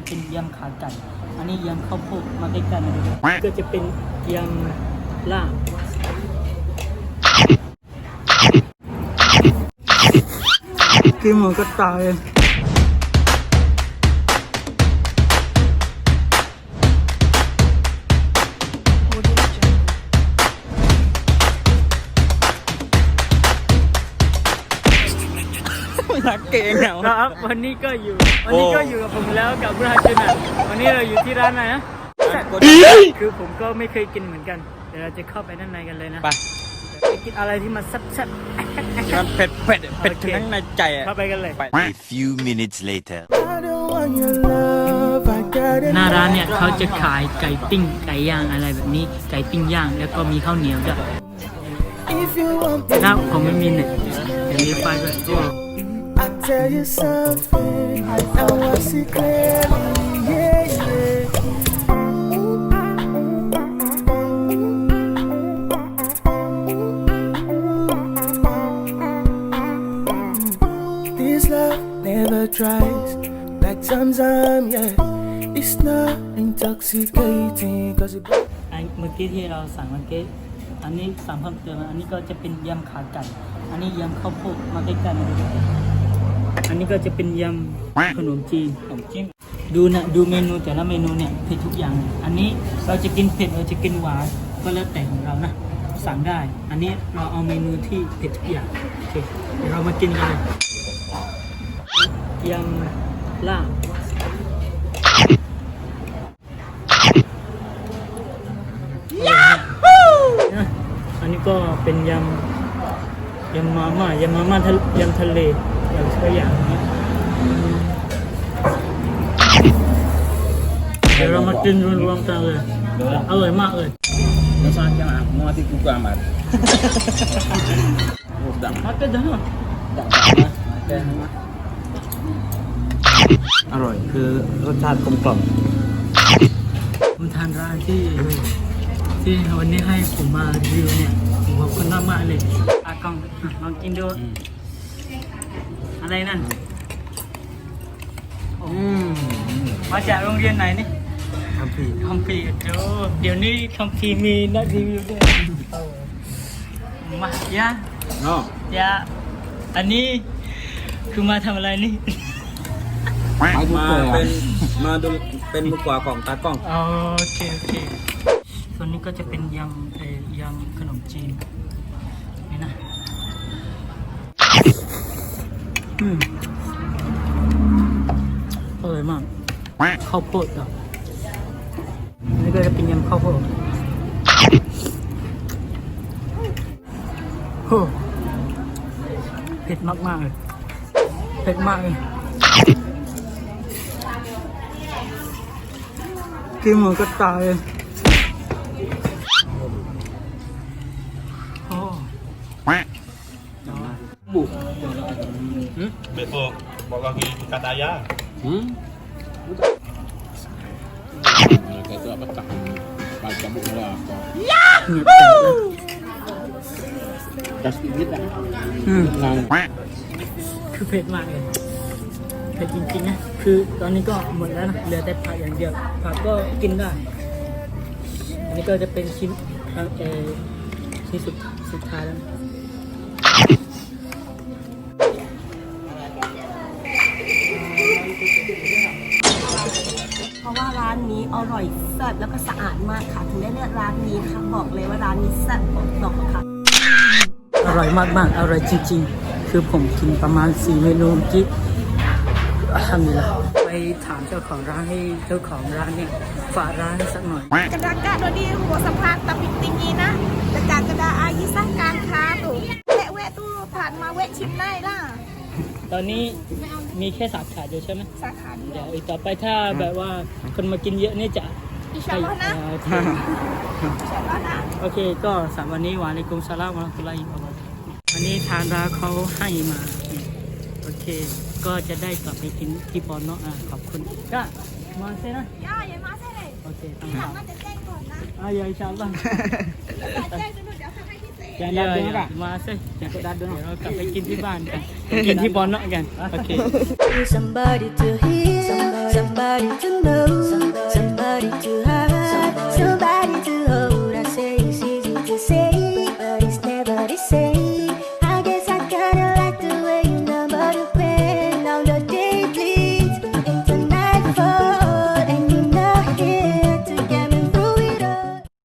จะเป็นยำขาไก่ อันนี้ยำข้าวโพดมาใกล้ๆมาดูก็จะเป็นยำลาบกินหมดก็ตาย รักเก่งเหรอครับ วันนี้ก็อยู่ วันนี้ก็อยู่กับผมแล้วกับบุราจุนอะวันนี้เราอยู่ที่ร้านไหนนะคือผมก็ไม่เคยกินเหมือนกัน เดี๋ยวเราจะเข้าไปด้านในกันเลยนะไปไปกินอะไรที่มันแซ่บมันเผ็ดเผ็ดเผ็ดโอเคทั้งในใจๆอะเข้าไปกันเลยไป A few minutes later. หน้าร้านเนี่ยเขาจะขายไก่ปิ้งไก่ย่างอะไรแบบนี้ไก่ปิ้งย่างแล้วก็มีข้าวเหนียวด้วยแล้วผมไม่มีเน็ตเดี๋ยวมีไฟด้วย I'll tell you something, now I see clearly, yeah, yeah. This love never dries, like Zamzam, yeah. It's not intoxicating, cause it ไอ้เมื่อกี้ที่เราสั่งเมื่อกี้อันนี้สั่งเพิ่มเติมอันนี้ก็จะเป็นยำขาไก่อันนี้ยำข้าวโพดมาใกล้ๆมาดู อันนี้ก็จะเป็นยำขนมจีนผมจิ้มดูนะดูเมนูแต่ละเมนูเนี่ยเผ็ดทุกอย่าง อันนี้เราจะกินเผ็ดเราจะกินหวานก็แล้วแต่ของเรานะสั่งได้ อันนี้เราเอาเมนูที่เผ็ดทุกอย่างโอเคเดี๋ยวเรามากินกันเลยยำลาบนะอันนี้ก็เป็นยำยำมาม่ายำมาม่าทะยำทะเล อย่างสักอย่างนี้เดี๋ยวเรามากินรวมๆกันเลยอร่อยมากเลยไม่ใช่ยังอะมัวที่กูกลางมาโอ้ดังมาเก็ตเด้อดังนะแกงนะอร่อยคือรสชาติกลมกล่อมผมทานร้านที่ที่วันนี้ให้ผมมารีวิวเนี่ยผมขอบคุณมากมากๆเลยอากล้องอะลองกินดูอะ ไรนั่นโอ้อืมมาจากโรงเรียนไหนนี่ทำผิดคัมภีร์โจเดี๋ยวนี้คัมภีร์มีนักรีวิวด้วยมายะเนาะยะอันนี้คือมาทำอะไรนี่ มาเป็นมาดูเป็นมือขวาของตากล้องอ๋อโอเคโอเคส่วนนี้ก็จะเป็นยำเอ่อยำขนมจีนนี่นะ อืมอร่อยมาก ข้าวโพดอะนี่ก็จะเป็นยำข้าวโพดโอ้เผ็ดมากๆเลยเผ็ดมากเลยกินหมดก็ตายเลยโอ้ บุก Besok bawa lagi ikan daya. อืม Kayak tu apa tak? Baca buku lah. เหงียบแตกเลยดัสติดอะอืมงานคือเผ็ดมากเลยเผ็ดจริงๆนะ คือตอนนี้ก็หมดแล้วนะ เหลือแต่ผักอย่างเดียว ผักก็กินได้ อันนี้ก็จะเป็นชิ้นเอ่อเอ่อชิ้นสุดสุดท้ายแล้วนะาะว่าร้านนี้อร่อยแซ่บแล้วก็สะอาดมากค่ะถึงได้เลือกร้านนี้ค่ะบอกเลยว่าร้านนี้แซ่บบอกดอกค่ะอร่อยมากๆอร่อยจริงๆ คือผมกินประมาณสี่เมนูเมื่อกี้ทำดีละไปถามเจ้าของร้านให้เจ้าของร้านเนี่ยฝากร้านสักหน่อยกระดากาโดดีหัวสะพานตะปิกติงีนะกระจากกระดาอายิสร้างการค้าตุแวะแวะตู้ผ่านมาแวะชิมได้ล่ะ ตอนนี้มีแค่สาขาเดียวใช่ไหมสาขาเดียเดี๋ยววอีกต่อไปถ้าแบบว่าคนมากินเยอะนี่จะอินชาอัลลอฮ์นะอ่าโอเคอินชาอัลลอฮ์นะโอเคก็สำหรับวันนี้วาเลกุมสลามวะเราะห์มะตุลลอฮิวะบะเราะกาตุฮ์วันนี้ทางร้านเขาให้มาโอเค ก็จะได้กลับไปกินที่ปอนเนาะอะขอบคุณก็มาเซนะย่าอย่ามาใช่เลยโอเคตั้งที่หคลัรังบน่าจะแจ้งก่อนนะอะอย่าอินชาอัลลอฮ์แจ้งจนหนูเดี๋ยวทำให้พิเศษอย่าอย่าอย่ามาเซเดี๋ยวเรากลับไปกินที่บ้านกันไปกินที่ปอนเนาะกันโอเค somebody to hear, somebody, somebody to know, somebody to